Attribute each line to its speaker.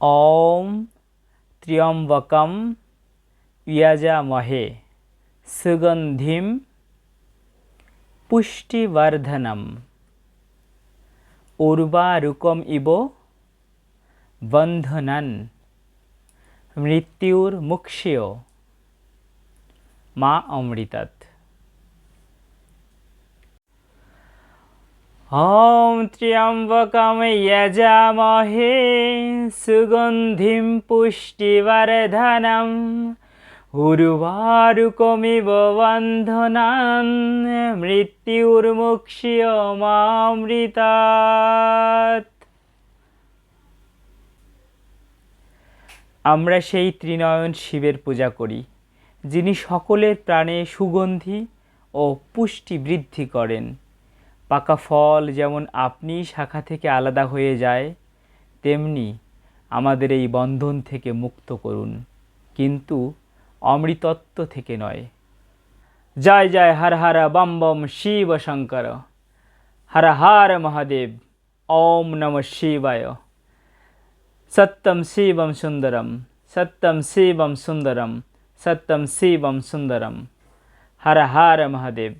Speaker 1: ॐ त्र्यम्बकं यजामहे सुगन्धिं पुष्टिवर्धनम् উর্বারুকম ইব বন্ধনান মৃত্যুর মুক্ষেয় মা অমৃতাৎ ॐ त्र्यम्बकं यजामहे सुगन्धिं पुष्टिवर्धनम् उर्वारुकमिव बन्धनान् মৃত্যুর্মুক্ষীয় মামৃতাৎ আমরা সেই ত্রিনয়ন শিবের পূজা করি যিনি সকলের প্রাণে সুগন্ধি ও পুষ্টি বৃদ্ধি করেন পাকা ফল যেমন আপনি শাখা থেকে আলাদা হয়ে যায়, তেমনি আমাদের এই বন্ধন থেকে মুক্ত করুন। কিন্তু অমৃতত্ব থেকে নয়। জয় জয়, হর হর, বম বম, শিব, শঙ্কর। হর হর, মহাদেব। ওম নম শিবায়। সত্যম শিবম সুন্দরম। সত্যম শিবম সুন্দরম। সত্যম শিবম সুন্দরম। হর হর, মহাদেব।